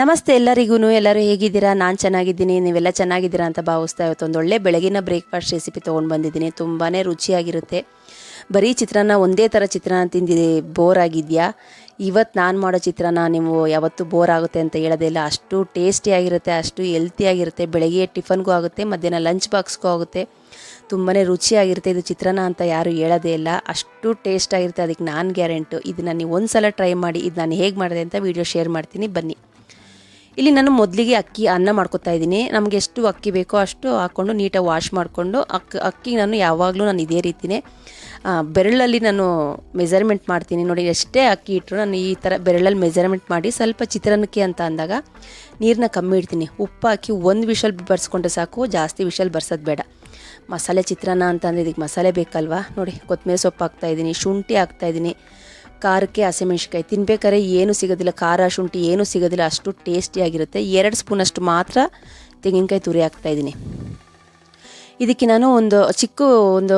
ನಮಸ್ತೆ ಎಲ್ಲರಿಗೂ ಎಲ್ಲರೂ ಹೇಗಿದ್ದೀರಾ? ನಾನು ಚೆನ್ನಾಗಿದ್ದೀನಿ, ನೀವೆಲ್ಲ ಚೆನ್ನಾಗಿದ್ದೀರಾ ಅಂತ ಭಾವಿಸ್ತಾ ಇವತ್ತು ಒಂದು ಒಳ್ಳೆ ಬೆಳಗಿನ ಬ್ರೇಕ್ಫಾಸ್ಟ್ ರೆಸಿಪಿ ತೊಗೊಂಡು ಬಂದಿದ್ದೀನಿ. ತುಂಬಾ ರುಚಿಯಾಗಿರುತ್ತೆ. ಬರೀ ಚಿತ್ರಾನ್ನ ಒಂದೇ ಥರ ಚಿತ್ರಾನ್ನ ತಿಂದಿದೆ ಬೋರ್ ಆಗಿದೆಯಾ? ಇವತ್ತು ನಾನು ಮಾಡೋ ಚಿತ್ರಾನ್ನ ನೀವು ಯಾವತ್ತೂ ಬೋರ್ ಆಗುತ್ತೆ ಅಂತ ಹೇಳೋದೇ ಇಲ್ಲ. ಅಷ್ಟು ಟೇಸ್ಟಿಯಾಗಿರುತ್ತೆ ಅಷ್ಟು ಹೆಲ್ತಿಯಾಗಿರುತ್ತೆ ಬೆಳಗ್ಗೆ ಟಿಫನ್ಗೂ ಆಗುತ್ತೆ, ಮಧ್ಯಾಹ್ನ ಲಂಚ್ ಬಾಕ್ಸ್ಗೂ ಆಗುತ್ತೆ. ತುಂಬಾ ರುಚಿಯಾಗಿರುತ್ತೆ ಇದು ಚಿತ್ರಾನ್ನ ಅಂತ ಯಾರು ಹೇಳೋದೇ ಇಲ್ಲ. ಅಷ್ಟು ಟೇಸ್ಟ್ ಆಗಿರುತ್ತೆ, ಅದಕ್ಕೆ ನಾನು ಗ್ಯಾರಂಟು. ಇದನ್ನು ನೀವು ಒಂದು ಸಲ ಟ್ರೈ ಮಾಡಿ ಇದು ನಾನು ಹೇಗೆ ಮಾಡಿದೆ ಅಂತ ವೀಡಿಯೋ ಶೇರ್ ಮಾಡ್ತೀನಿ. ಬನ್ನಿ. ಇಲ್ಲಿ ನಾನು ಮೊದಲಿಗೆ ಅಕ್ಕಿ ಅನ್ನ ಮಾಡ್ಕೊತಾ ಇದ್ದೀನಿ. ನಮಗೆ ಎಷ್ಟು ಅಕ್ಕಿ ಬೇಕೋ ಅಷ್ಟು ಹಾಕ್ಕೊಂಡು ನೀಟಾಗಿ ವಾಶ್ ಮಾಡಿಕೊಂಡು ಅಕ್ಕಿ ಅಕ್ಕಿ ನಾನು ಯಾವಾಗಲೂ ನಾನು ಇದೇ ರೀತಿನೇ ಬೆರಳಲ್ಲಿ ನಾನು ಮೆಜರ್ಮೆಂಟ್ ಮಾಡ್ತೀನಿ. ನೋಡಿ, ಎಷ್ಟೇ ಅಕ್ಕಿ ಇಟ್ಟರು ನಾನು ಈ ಥರ ಬೆರಳಲ್ಲಿ ಮೆಜರ್ಮೆಂಟ್ ಮಾಡಿ ಸ್ವಲ್ಪ ಚಿತ್ರಾನ್ನಕ್ಕೆ ಅಂತ ಅಂದಾಗ ನೀರನ್ನ ಕಮ್ಮಿ ಇಡ್ತೀನಿ. ಉಪ್ಪು ಹಾಕಿ ಒಂದು ವಿಷಲ್ ಬರ್ಸ್ಕೊಂಡ್ರೆ ಸಾಕು, ಜಾಸ್ತಿ ವಿಷಲ್ ಬರ್ಸೋದು ಬೇಡ. ಮಸಾಲೆ ಚಿತ್ರಾನ್ನ ಅಂತಂದರೆ ಇದಕ್ಕೆ ಮಸಾಲೆ ಬೇಕಲ್ವಾ? ನೋಡಿ ಕೊತ್ತಂಬರಿ ಸೊಪ್ಪು ಹಾಕ್ತಾಯಿದ್ದೀನಿ ಶುಂಠಿ ಹಾಕ್ತಾಯಿದ್ದೀನಿ ಖಾರಕ್ಕೆ ಹಸಿಮೆಣ್ಸಿಕಾಯಿ ತಿನ್ಬೇಕಾದ್ರೆ ಏನು ಸಿಗೋದಿಲ್ಲ, ಖಾರ, ಶುಂಠಿ ಏನು ಸಿಗೋದಿಲ್ಲ, ಅಷ್ಟು ಟೇಸ್ಟಿಯಾಗಿರುತ್ತೆ. ಎರಡು ಸ್ಪೂನಷ್ಟು ಮಾತ್ರ ತೆಂಗಿನಕಾಯಿ ತುರಿ ಹಾಕ್ತಾಯಿದ್ದೀನಿ ಇದಕ್ಕೆ ನಾನು ಒಂದು ಚಿಕ್ಕ ಒಂದು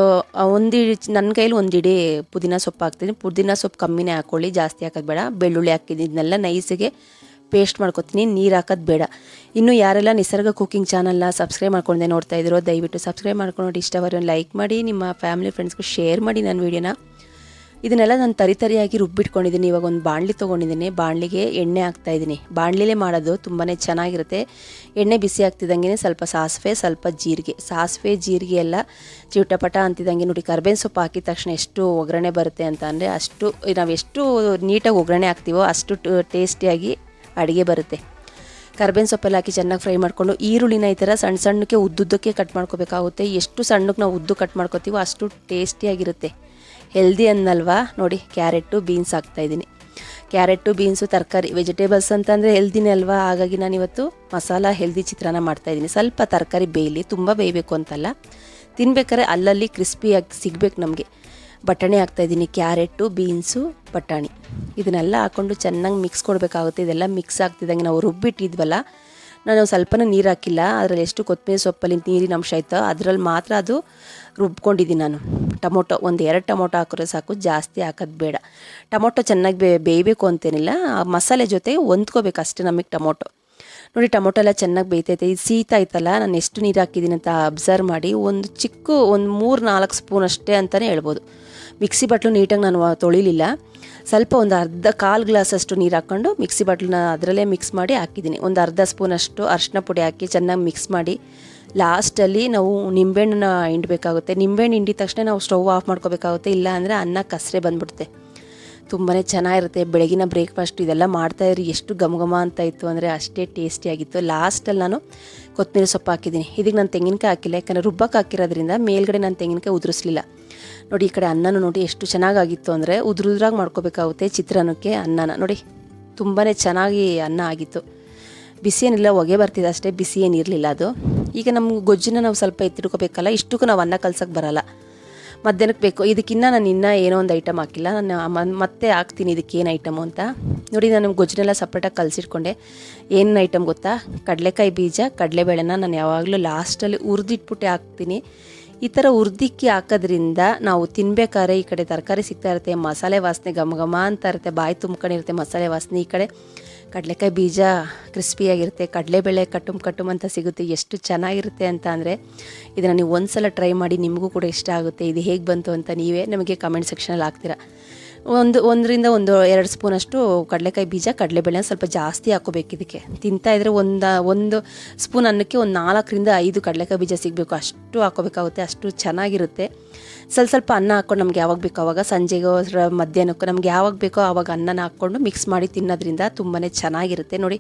ಒಂದು ನನ್ನ ಕೈಲಿ ಒಂದು ಇಡೀ ಪುದೀನ ಸೊಪ್ಪು ಹಾಕ್ತೀನಿ. ಪುದೀನ ಸೊಪ್ಪು ಕಮ್ಮಿನೇ ಹಾಕ್ಕೊಳ್ಳಿ ಜಾಸ್ತಿ ಹಾಕೋದು ಬೇಡ. ಬೆಳ್ಳುಳ್ಳಿ ಹಾಕಿದ್ದೀನಿ, ಇದನ್ನೆಲ್ಲ ನೈಸಿಗೆ ಪೇಸ್ಟ್ ಮಾಡ್ಕೊತೀನಿ. ನೀರು ಹಾಕೋದು ಬೇಡ. ಇನ್ನು ಯಾರೆಲ್ಲ ನಿಸರ್ಗ ಕುಕಿಂಗ್ ಚಾನಲ್ನ ಸಬ್ಸ್ಕ್ರೈಬ್ ಮಾಡ್ಕೊಂಡೆ ನೋಡ್ತಾ ಇದ್ದೀರೋ, ದಯವಿಟ್ಟು ಸಬ್ಸ್ಕ್ರೈಬ್ ಮಾಡ್ಕೊಂಡು ನೋಡಿ. ಇಷ್ಟವರೆ ಲೈಕ್ ಮಾಡಿ, ನಿಮ್ಮ ಫ್ಯಾಮಿಲಿ, ಫ್ರೆಂಡ್ಸ್ಗೂ ಶೇರ್ ಮಾಡಿ ನನ್ನ ವೀಡಿಯೋನ. ಇದನ್ನೆಲ್ಲ ನಾನು ತರಿತರಿಯಾಗಿ ರುಬ್ಬಿಟ್ಕೊಂಡಿದ್ದೀನಿ. ಇವಾಗ ಒಂದು ಬಾಣಲಿ ತೊಗೊಂಡಿದ್ದೀನಿ. ಬಾಣಲಿಗೆ ಎಣ್ಣೆ ಹಾಕ್ತಾಯಿದ್ದೀನಿ ಬಾಣಲಿಲೇ ಮಾಡೋದು ತುಂಬಾ ಚೆನ್ನಾಗಿರುತ್ತೆ. ಎಣ್ಣೆ ಬಿಸಿ ಆಗ್ತಿದ್ದಂಗೆ ಸ್ವಲ್ಪ ಸಾಸಿವೆ, ಸ್ವಲ್ಪ ಜೀರಿಗೆ. ಸಾಸಿವೆ, ಜೀರಿಗೆ ಎಲ್ಲ ಚಿಟಪಟ ಅಂತಿದ್ದಂಗೆ ನೋಡಿ, ಕರ್ಬೇವಿನ ಸೊಪ್ಪು ಹಾಕಿದ ತಕ್ಷಣ ಎಷ್ಟು ಒಗ್ಗರಣೆ ಬರುತ್ತೆ ಅಂತ ಅಂದರೆ ಅಷ್ಟು, ನಾವು ಎಷ್ಟು ನೀಟಾಗಿ ಒಗ್ಗರಣೆ ಹಾಕ್ತೀವೋ ಅಷ್ಟು ಟೇಸ್ಟಿಯಾಗಿ ಅಡುಗೆ ಬರುತ್ತೆ. ಕರ್ಬೇವಿನ ಸೊಪ್ಪೆಲ್ಲ ಹಾಕಿ ಚೆನ್ನಾಗಿ ಫ್ರೈ ಮಾಡಿಕೊಂಡು, ಈರುಳ್ಳಿನ ಈ ಥರ ಸಣ್ಣ ಸಣ್ಣಕ್ಕೆ ಉದ್ದುದ್ದಕ್ಕೆ ಕಟ್ ಮಾಡ್ಕೋಬೇಕಾಗುತ್ತೆ. ಎಷ್ಟು ಸಣ್ಣಕ್ಕೆ ನಾವು ಉದ್ದು ಕಟ್ ಮಾಡ್ಕೋತೀವೋ ಅಷ್ಟು ಟೇಸ್ಟಿಯಾಗಿರುತ್ತೆ. ಹೆಲ್ದಿ ಅನ್ನಲ್ವಾ? ನೋಡಿ ಕ್ಯಾರೆಟು ಬೀನ್ಸ್ ಹಾಕ್ತಾಯಿದ್ದೀನಿ ಕ್ಯಾರೆಟು ಬೀನ್ಸು ತರಕಾರಿ ವೆಜಿಟೇಬಲ್ಸ್ ಅಂತಂದರೆ ಹೆಲ್ದಿನೇ ಅಲ್ವಾ? ಹಾಗಾಗಿ ನಾನು ಇವತ್ತು ಮಸಾಲ ಹೆಲ್ದಿ ಚಿತ್ರಾನ್ನ ಮಾಡ್ತಾಯಿದ್ದೀನಿ ಸ್ವಲ್ಪ ತರಕಾರಿ ಬೇಯಲಿ, ತುಂಬ ಬೇಯಬೇಕು ಅಂತಲ್ಲ. ತಿನ್ಬೇಕಾದ್ರೆ ಅಲ್ಲಲ್ಲಿ ಕ್ರಿಸ್ಪಿಯಾಗಿ ಸಿಗಬೇಕು ನಮಗೆ. ಬಟಾಣಿ ಹಾಕ್ತಾಯಿದ್ದೀನಿ ಕ್ಯಾರೆಟು ಬೀನ್ಸು ಬಟಾಣಿ. ಇದನ್ನೆಲ್ಲ ಹಾಕ್ಕೊಂಡು ಚೆನ್ನಾಗಿ ಮಿಕ್ಸ್ ಕೊಡಬೇಕಾಗುತ್ತೆ. ಇದೆಲ್ಲ ಮಿಕ್ಸ್ ಆಗ್ತಿದ್ದಂಗೆ ನಾವು ರುಬ್ಬಿಟ್ಟಿದ್ವಲ್ಲ ನಾನು ಸ್ವಲ್ಪನೂ ನೀರು ಹಾಕಿಲ್ಲ, ಅದರಲ್ಲಿ ಎಷ್ಟು ಕೊತ್ತಂಬರಿ ಸೊಪ್ಪಲ್ಲಿ ನೀರಿನ ಅಂಶ ಇತ್ತು ಅದರಲ್ಲಿ ಮಾತ್ರ ಅದು ರುಬ್ಕೊಂಡಿದ್ದೀನಿ ನಾನು. ಟೊಮೊಟೊ, ಒಂದು ಎರಡು ಟೊಮೊಟೊ ಹಾಕಿದ್ರೆ ಸಾಕು, ಜಾಸ್ತಿ ಹಾಕೋದು ಬೇಡ. ಟೊಮೊಟೊ ಚೆನ್ನಾಗಿ ಬೇ ಬೇಯಬೇಕು ಅಂತೇನಿಲ್ಲ, ಆ ಮಸಾಲೆ ಜೊತೆ ಹೊಂದ್ಕೋಬೇಕು ಅಷ್ಟೇ ನಮಗೆ ಟೊಮೊಟೊ. ನೋಡಿ ಟೊಮೊಟೊ ಎಲ್ಲ ಚೆನ್ನಾಗಿ ಬೇಯ್ತೈತೆ, ಇದು ಸೀತಾ ಐತಲ್ಲ, ನಾನು ಎಷ್ಟು ನೀರು ಹಾಕಿದ್ದೀನಿ ಅಂತ ಅಬ್ಸರ್ವ್ ಮಾಡಿ ಒಂದು ಚಿಕ್ಕ, ಒಂದು ಮೂರು ನಾಲ್ಕು ಸ್ಪೂನ್ ಅಷ್ಟೇ ಅಂತಲೇ ಹೇಳ್ಬೋದು. ಮಿಕ್ಸಿ ಬಟ್ಲು ನೀಟಾಗಿ ನಾನು ತೊಳಿಲಿಲ್ಲ. ಸ್ವಲ್ಪ ಒಂದು ಅರ್ಧ ಕಾಲು ಗ್ಲಾಸಷ್ಟು ನೀರು ಹಾಕ್ಕೊಂಡು ಮಿಕ್ಸಿ ಬಾಟ್ಲನ್ನ ಅದರಲ್ಲೇ ಮಿಕ್ಸ್ ಮಾಡಿ ಹಾಕಿದ್ದೀನಿ. ಒಂದು ಅರ್ಧ ಸ್ಪೂನಷ್ಟು ಅರಿಶಿನ ಪುಡಿ ಹಾಕಿ ಚೆನ್ನಾಗಿ ಮಿಕ್ಸ್ ಮಾಡಿ. ಲಾಸ್ಟಲ್ಲಿ ನಾವು ನಿಂಬೆಹಣ್ಣನ್ನ ಹಿಂಡಬೇಕಾಗುತ್ತೆ. ನಿಂಬೆಹಣ್ಣು ಹಿಂಡಿದ ತಕ್ಷಣ ನಾವು ಸ್ಟವ್ ಆಫ್ ಮಾಡ್ಕೋಬೇಕಾಗುತ್ತೆ. ಇಲ್ಲ ಅಂದರೆ ಅನ್ನ ಕಸರೆ ಬಂದ್ಬಿಡುತ್ತೆ. ತುಂಬಾ ಚೆನ್ನಾಗಿರುತ್ತೆ. ಬೆಳಗಿನ ಬ್ರೇಕ್ಫಾಸ್ಟ್ ಇದೆಲ್ಲ ಮಾಡ್ತಾಯಿದ್ರಿ ಎಷ್ಟು ಘಮ ಘಮ ಅಂತ ಇತ್ತು ಅಂದರೆ ಅಷ್ಟೇ ಟೇಸ್ಟಿಯಾಗಿತ್ತು ಲಾಸ್ಟಲ್ಲಿ ನಾನು ಕೊತ್ತಂಬರಿ ಸೊಪ್ಪು ಹಾಕಿದ್ದೀನಿ. ಇದಕ್ಕೆ ನಾನು ತೆಂಗಿನಕಾಯಿ ಹಾಕಿಲ್ಲ. ಯಾಕಂದರೆ ರುಬ್ಬಕ್ಕೆ ಹಾಕಿರೋದ್ರಿಂದ ಮೇಲ್ಗಡೆ ನಾನು ತೆಂಗಿನಕಾಯಿ ಉದುರಿಸ್ಲಿಲ್ಲ. ನೋಡಿ, ಈ ಕಡೆ ಅನ್ನನೂ ನೋಡಿ ಎಷ್ಟು ಚೆನ್ನಾಗಾಗಿತ್ತು ಅಂದರೆ ಉದುರುದ್ರಾಗಿ ಮಾಡ್ಕೋಬೇಕಾಗುತ್ತೆ ಚಿತ್ರಾನ್ನಕ್ಕೆ ಅನ್ನನ. ನೋಡಿ ತುಂಬಾ ಚೆನ್ನಾಗಿ ಅನ್ನ ಆಗಿತ್ತು. ಬಿಸಿ ಏನಿಲ್ಲ, ಹೊಗೆ ಬರ್ತಿದೆ ಅಷ್ಟೇ. ಬಿಸಿ ಏನಿರಲಿಲ್ಲ ಅದು. ಈಗ ನಮ್ಮ ಗೊಜ್ಜನ್ನ ನಾವು ಸ್ವಲ್ಪ ಎತ್ತಿಡ್ಕೋಬೇಕಲ್ಲ ಇಷ್ಟಕ್ಕೂ ನಾವು ಅನ್ನ ಕಲ್ಸಕ್ಕೆ ಬರಲ್ಲ. ಮಧ್ಯಾಹ್ನಕ್ಕೆ ಬೇಕು. ಇದಕ್ಕಿನ್ನ ನಾನು ಇನ್ನೂ ಏನೋ ಒಂದು ಐಟಮ್ ಹಾಕಿಲ್ಲ. ನಾನು ಮತ್ತೆ ಹಾಕ್ತೀನಿ ಇದಕ್ಕೆ ಏನು ಐಟಮು ಅಂತ. ನೋಡಿ, ನಾನು ಗೊಜ್ಜನ್ನೆಲ್ಲ ಸಪ್ರೇಟಾಗಿ ಕಲಸಿಟ್ಕೊಂಡೆ. ಏನು ಐಟಮ್ ಗೊತ್ತಾ? ಕಡಲೆಕಾಯಿ ಬೀಜ, ಕಡಲೆಬೇಳೆನ ನಾನು ಯಾವಾಗಲೂ ಲಾಸ್ಟಲ್ಲಿ ಹುರಿದಿಟ್ಬಿಟ್ಟೆ ಹಾಕ್ತೀನಿ. ಈ ಥರ ಹುರ್ದಿಕ್ಕಿ ಹಾಕೋದ್ರಿಂದ ನಾವು ತಿನ್ಬೇಕಾದ್ರೆ ಈ ಕಡೆ ತರಕಾರಿ ಸಿಗ್ತಾ ಇರುತ್ತೆ, ಮಸಾಲೆ ವಾಸನೆ ಘಮ ಘಮ ಅಂತ ಇರುತ್ತೆ, ಬಾಯಿ ತುಂಬ್ಕೊಂಡಿರುತ್ತೆ ಮಸಾಲೆ ವಾಸನೆ ಈ ಕಡೆ. ಕಡಲೆಕಾಯಿ ಬೀಜ ಕ್ರಿಸ್ಪಿಯಾಗಿರುತ್ತೆ ಕಡಲೆಬೇಳೆ ಕಟ್ಟುಮ್ ಕಟ್ಟುಮ್ ಅಂತ ಸಿಗುತ್ತೆ, ಎಷ್ಟು ಚೆನ್ನಾಗಿರುತ್ತೆ ಅಂತ ಅಂದರೆ ಇದನ್ನು ನೀವು ಒಂದು ಸಲ ಟ್ರೈ ಮಾಡಿ ನಿಮಗೂ ಕೂಡ ಇಷ್ಟ ಆಗುತ್ತೆ. ಇದು ಹೇಗೆ ಬಂತು ಅಂತ ನೀವೇ ನಮಗೆ ಕಮೆಂಟ್ ಸೆಕ್ಷನಲ್ಲಿ ಹಾಕ್ತೀರಾ. ಒಂದು, ಒಂದರಿಂದ ಒಂದು, ಎರಡು ಸ್ಪೂನಷ್ಟು ಕಡಲೆಕಾಯಿ ಬೀಜ ಕಡಲೆಬೇಳೆ ಸ್ವಲ್ಪ ಜಾಸ್ತಿ ಹಾಕೋಬೇಕು ಇದಕ್ಕೆ. ತಿಂತಾ ಇದ್ರೆ ಒಂದು ಒಂದು ಸ್ಪೂನ್ ಅನ್ನಕ್ಕೆ ಒಂದು ನಾಲ್ಕರಿಂದ ಐದು ಕಡಲೆಕಾಯಿ ಬೀಜ ಸಿಗಬೇಕು. ಅಷ್ಟು ಹಾಕೋಬೇಕಾಗುತ್ತೆ ಅಷ್ಟು ಚೆನ್ನಾಗಿರುತ್ತೆ. ಸ್ವಲ್ಪ ಸ್ವಲ್ಪ ಅನ್ನ ಹಾಕ್ಕೊಂಡು ನಮ್ಗೆ ಯಾವಾಗ ಬೇಕೋ ಆವಾಗ ಸಂಜೆಗೋ ಮಧ್ಯಾಹ್ನಕ್ಕೂ ನಮ್ಗೆ ಯಾವಾಗ ಬೇಕೋ ಆವಾಗ ಅನ್ನನ ಹಾಕ್ಕೊಂಡು ಮಿಕ್ಸ್ ಮಾಡಿ ತಿನ್ನೋದ್ರಿಂದ ತುಂಬಾ ಚೆನ್ನಾಗಿರುತ್ತೆ. ನೋಡಿ,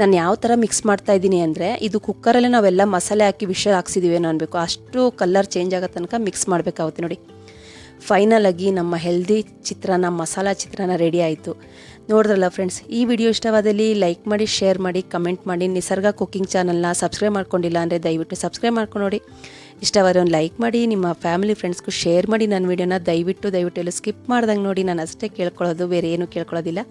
ನಾನು ಯಾವ ಥರ ಮಿಕ್ಸ್ ಮಾಡ್ತಾ ಇದ್ದೀನಿ ಅಂದರೆ, ಇದು ಕುಕ್ಕರಲ್ಲೇ ನಾವೆಲ್ಲ ಮಸಾಲೆ ಹಾಕಿ ವಿಷಲ್ ಹಾಕ್ಸಿದ್ದೀವೇನೋ ಅನ್ನಬೇಕು ಅಷ್ಟು ಕಲರ್ ಚೇಂಜ್ ಆಗೋ ತನಕ ಮಿಕ್ಸ್ ಮಾಡಬೇಕಾಗುತ್ತೆ. ನೋಡಿ ಫೈನಲ್ ಆಗಿ ನಮ್ಮ ಹೆಲ್ದಿ ಚಿತ್ರಾನ್ನ, ಮಸಾಲ ಚಿತ್ರಾನ್ನ ರೆಡಿ ಆಯಿತು. ನೋಡಿದ್ರಲ್ಲ ಫ್ರೆಂಡ್ಸ್ ಈ ವಿಡಿಯೋ ಇಷ್ಟವಾದಲ್ಲಿ ಲೈಕ್ ಮಾಡಿ ಶೇರ್ ಮಾಡಿ ಕಮೆಂಟ್ ಮಾಡಿ, ನಿಸರ್ಗ ಕುಕ್ಕಿಂಗ್ ಚಾನಲ್ನ ಸಬ್ಸ್ಕ್ರೈಬ್ ಮಾಡ್ಕೊಂಡಿಲ್ಲ ಅಂದರೆ ದಯವಿಟ್ಟು ಸಬ್ಸ್ಕ್ರೈಬ್ ಮಾಡ್ಕೊಂಡು ನೋಡಿ. ಇಷ್ಟವಾದ ಒಂದು ಲೈಕ್ ಮಾಡಿ, ನಿಮ್ಮ ಫ್ಯಾಮಿಲಿ ಫ್ರೆಂಡ್ಸ್ಗೂ ಶೇರ್ ಮಾಡಿ ನನ್ನ ವಿಡಿಯೋನ ದಯವಿಟ್ಟು ದಯವಿಟ್ಟು ಎಲ್ಲ ಸ್ಕಿಪ್ ಮಾಡ್ದಂಗೆ ನೋಡಿ. ನಾನು ಅಷ್ಟೇ ಕೇಳ್ಕೊಳ್ಳೋದು, ಬೇರೆ ಏನೂ ಕೇಳ್ಕೊಳ್ಳೋದಿಲ್ಲ.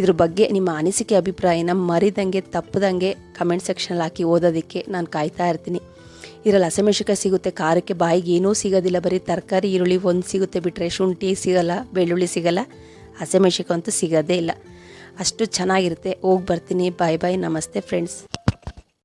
ಇದ್ರ ಬಗ್ಗೆ ನಿಮ್ಮ ಅನಿಸಿಕೆ, ಅಭಿಪ್ರಾಯನ ಮರಿದಂಗೆ, ತಪ್ಪದಂಗೆ ಕಮೆಂಟ್ ಸೆಕ್ಷನಲ್ಲಿ ಹಾಕಿ ಓದೋದಕ್ಕೆ ನಾನು ಕಾಯ್ತಾ ಇರ್ತೀನಿ. ಇದರಲ್ಲಿ ಹಸಿಮೆಣ್ಸಿಕಾಯಿ ಸಿಗುತ್ತೆ, ಖಾರಕ್ಕೆ ಬಾಯಿಗೆ ಏನೂ ಸಿಗೋದಿಲ್ಲ, ಬರೀ ತರಕಾರಿ, ಈರುಳ್ಳಿ ಒಂದು ಸಿಗುತ್ತೆ ಬಿಟ್ಟರೆ ಶುಂಠಿ ಸಿಗಲ್ಲ, ಬೆಳ್ಳುಳ್ಳಿ ಸಿಗಲ್ಲ ಹಸಿಮೆಣ್ಸಿಕಾಯಿ ಅಂತೂ ಸಿಗೋದೇ ಇಲ್ಲ. ಅಷ್ಟು ಚೆನ್ನಾಗಿರುತ್ತೆ. ಹೋಗಿ ಬರ್ತೀನಿ. ಬಾಯ್ ಬಾಯ್ ನಮಸ್ತೆ ಫ್ರೆಂಡ್ಸ್